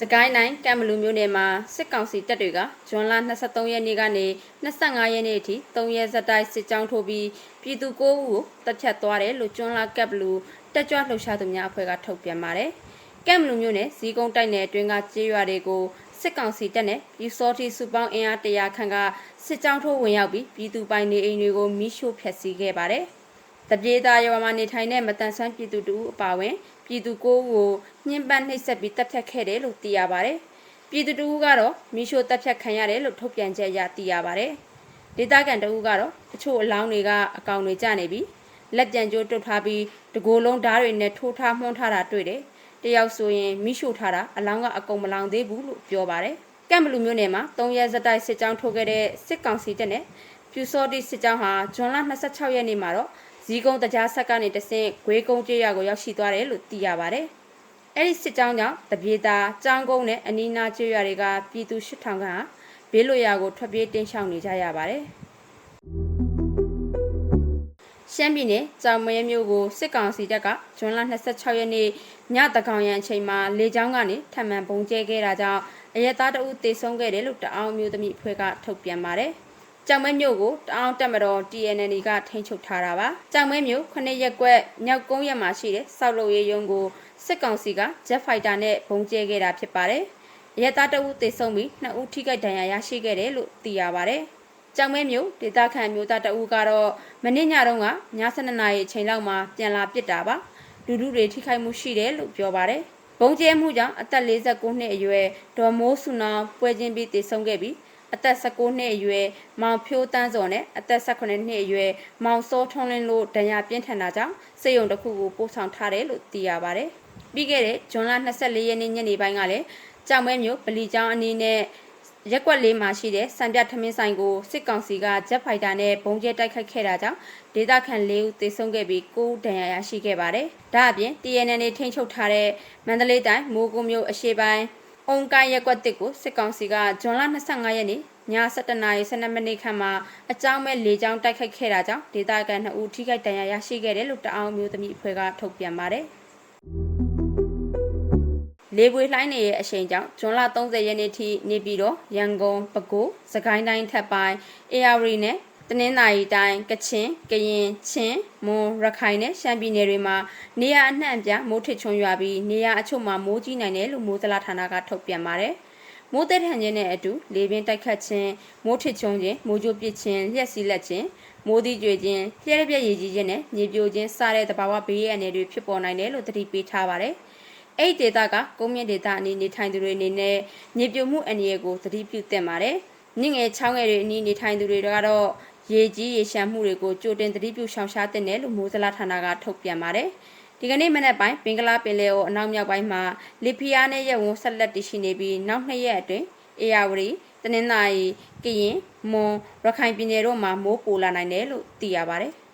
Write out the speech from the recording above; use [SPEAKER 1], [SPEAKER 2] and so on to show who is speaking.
[SPEAKER 1] စကိုင်းတိုင်းကံမလူမျိုးနယ်မှာစစ်ကောင်စီတပ်တွေကဇွန်လ23ရက်နေ့ကနေ25ရက်နေ့အထိ3ရက်ဆက်တိုက်စစ်ကြောင်းထိုးပြီးပြည်သူ9ဦးကိုတပ်ဖြတ်သွားတယ်လို့ကျွန်းလာကပ်ဘလူတက်ကြွလှုပ်ရှားသူများအဖွဲ့ကထုတ်ပြန်ပါတယ်။ကံမလူမျိုးနယ်ဇီကုန်းတိုက်နယ်အတွင်းကကြေးရွာတွေကိုစစ်ကောင်စီတပ်နဲ့ပြည်စောတိစုပေါင်းအင်အား100ခန့်ကစစ်ကြောင်းထိုးဝင်ရောက်ပြီးပြည်သူပိုင်နေအိမ်တွေကိုမိရှို့ဖျက်ဆီးခဲ့ပါတယ်။ တပြေးသားရွာမှာနေထိုင်တဲ့မတန်ဆွမ်းပြည်သူတို့အပါအဝင်ပြည်သူကိုးဦးကိုညှဉ်းပန်းနှိပ်စက်ပြီးတပ်ဖြတ်ခဲ့တယ်လို့သိရပါတယ်။ပြည်သူတို့ကတော့မိရှို့တပ်ဖြတ်ခံရတယ်လို့ထုတ်ပြန်ချက်အရသိရပါတယ်။ဒေသခံတို့ကတော့အချို့အလောင်းတွေကအကောင်တွေကျနေပြီးလက်ပြန်ကျိုးတုတ်ထားပြီးတကိုယ်လုံးဓားတွေနဲ့ထိုးထားမှုန်းထားတာတွေ့တယ်။တယောက်ဆိုရင်မိရှို့ထားတာအလောင်းကအကုန်မလောင်သေးဘူးလို့ပြောပါတယ်။ကံဘလူမျိုးနယ်မှာ၃ရက်စတိုက်စစ်ကြောင်းထိုးခဲ့တဲ့စစ်ကောင်စီတပ်နဲ့ပြူစောတိစစ်ကြောင်းဟာဇွန်လ26ရက်နေ့မှာတော့ ဇီးကုန်းတရားဆက်ကနေတဆင့်ဂွေးကုန်းကျေးရွာကိုရောက်ရှိသွားတယ်လို့သိရပါတယ်။အဲ့ဒီစစ်ကြောင်းကြောင့်တပြေတာကြောင်းကုန်းနဲ့အနီးနားကျေးရွာတွေကပြည်သူ8000ခန့်ဟာဘေးလွတ်ရာကိုထွက်ပြေးတင်းရှောင်နေကြရပါတယ်။ရှမ်းပြည်နယ်ကြောင်မဲမြို့ကိုစစ်ကောင်စီတပ်ကဇွန်လ26ရက်နေ့ညတကောင်ရံအချိန်မှာလေကြောင်းကနေထပ်မံပုံကျဲခဲ့တာကြောင့်အရက်သားတအုပ်တေဆုံးခဲ့တယ်လို့တအောင်မျိုးသမီးအဖွဲ့ကထုတ်ပြန်ပါတယ်။ ကြောင်မဲမြို့ကိုတအောင်တက်မတော် TNN ကထိန်းချုပ်ထားတာပါ။ကြောင်မဲမြို့ခုနှစ်ရက်ကွက်မြောက်ကုန်းရက်မှာရှိတဲ့စောက်လို့ရရုံကိုစစ်ကောင်စီက Jet Fighter နဲ့ပုံကျဲခဲ့တာဖြစ်ပါတယ်။အရက်သားတအုပ်တေဆုံးပြီးနှစ်ဦးထိခိုက်ဒဏ်ရာရရှိခဲ့တယ်လို့သိရပါတယ်။ကြောင်မဲမြို့ဒေသခံမျိုးသားတအုပ်ကတော့မနေ့ညတုန်းကည7:00နာရီအချိန်လောက်မှာပြန်လာပစ်တာပါ။လူလူတွေထိခိုက်မှုရှိတယ်လို့ပြောပါတယ်။ဘုံကျဲမှုကြောင့်အသက်49နှစ်အရွယ်ဒေါ်မိုးစုနောင်ပွဲချင်းပြီးတည်ဆုံခဲ့ပြီး အသက်19နှစ်အရွယ်မောင်ဖြိုးတန်းစော်နဲ့အသက်18နှစ်အရွယ်မောင်စောထွန်းလင်းတို့ဒဏ်ရာပြင်းထန်တာကြောင့်စေယုံတစ်ခုကိုပို့ဆောင်ထားတယ်လို့သိရပါတယ်။ပြီးခဲ့တဲ့ဇွန်လ24ရက်နေ့ညနေပိုင်းကလည်းကြောင်မဲမြို့ပလီကျောင်းအနီးနဲ့ရက်ကွက်လေးမှာရှိတဲ့စံပြထမင်းဆိုင်ကိုစစ်ကောင်စီကဂျက်ဖိုက်တာနဲ့ဘုံကျဲတိုက်ခိုက်ခဲ့တာကြောင့်ဒေသခံ၄ဦးသေဆုံးခဲ့ပြီး9ဦးဒဏ်ရာရရှိခဲ့ပါတယ်။ဒါအပြင် TNN နဲ့ထိန်းချုပ်ထားတဲ့မန္တလေးတိုင်းမိုးကုံမြို့အရှေ့ပိုင်း အုံကိုင်းရက်ကွက်တစ်ကိုစစ်ကောင်စီကဇွန်လ25ရက်နေ့ည7:00နာရီ12မိနစ်ခန့်မှာအကြောင်းမဲ့လေကြောင်းတိုက်ခိုက်ခဲ့တာကြောင့်ဒေသခံ2ဦးထိခိုက်ဒဏ်ရာရရှိခဲ့တယ်လို့တအောင်မျိုးသမီးအဖွဲ့ကထုတ်ပြန်ပါတယ်။လေပွေလှိုင်းနေရဲ့အရှိန်ကြောင့်ဇွန်လ30ရက်နေ့ထိနေပြီးတော့ရန်ကုန်ပဲခူးစကိုင်းတိုင်းထပ်ပိုင်းအေရဝတီနဲ့ တနင်္သာရီတိုင်းကချင်ကရင်ချင်းမွန်ရခိုင်နဲ့ရှမ်းပြည်နယ်တွေမှာနေရအနှံ့အပြားမိုးထစ်ချုံရွာပြီးနေရအချို့မှာမိုးကြီးနိုင်တယ်လို့မိုးသလားဌာနကထုတ်ပြန်ပါတယ်။မိုးသက်ထန်ခြင်းနဲ့အတူလေပြင်းတိုက်ခတ်ခြင်းမိုးထစ်ချုံခြင်းမိုးကြိုးပစ်ခြင်းလျှက်စီးလက်ခြင်းမိုးသီးကြွေခြင်းလျှက်ရပြက်ရည်ကြီးခြင်းနဲ့မြေပြိုခြင်းစတဲ့သဘာဝဘေးရန်တွေဖြစ်ပေါ်နိုင်တယ်လို့သတိပေးထားပါတယ်။အဲ့ဒီဒေတာကကုန်းမြင့်ဒေတာအနေနေထိုင်သူတွေအနေနဲ့မြေပြိုမှုအန္တရာယ်ကိုသတိပြုသင့်ပါတယ်။ညငယ်ချောင်းငယ်တွေအနီးနေထိုင်သူတွေကတော့ ရေကြီးရေရှမ်းမှုတွေကိုကြိုတင်သတိပြုရှောင်ရှားတဲ့နယ်လို့မိုးစလာဌာနကထုတ်ပြန်ပါတယ်။ဒီကနေ့မနက်ပိုင်းဘင်္ဂလားပင်လယ်အော်အနောက်မြောက်ပိုင်းမှာလီဖီယာနဲ့ရဲဝန်းဆက်လက်တည်ရှိနေပြီးနောက်နှစ်ရက်အတွင်းအေယာဝတီတနင်္သာရီကရင်မွန်ရခိုင်ပြည်နယ်တို့မှာမိုးပိုလာနိုင်တယ်လို့သိရပါတယ်။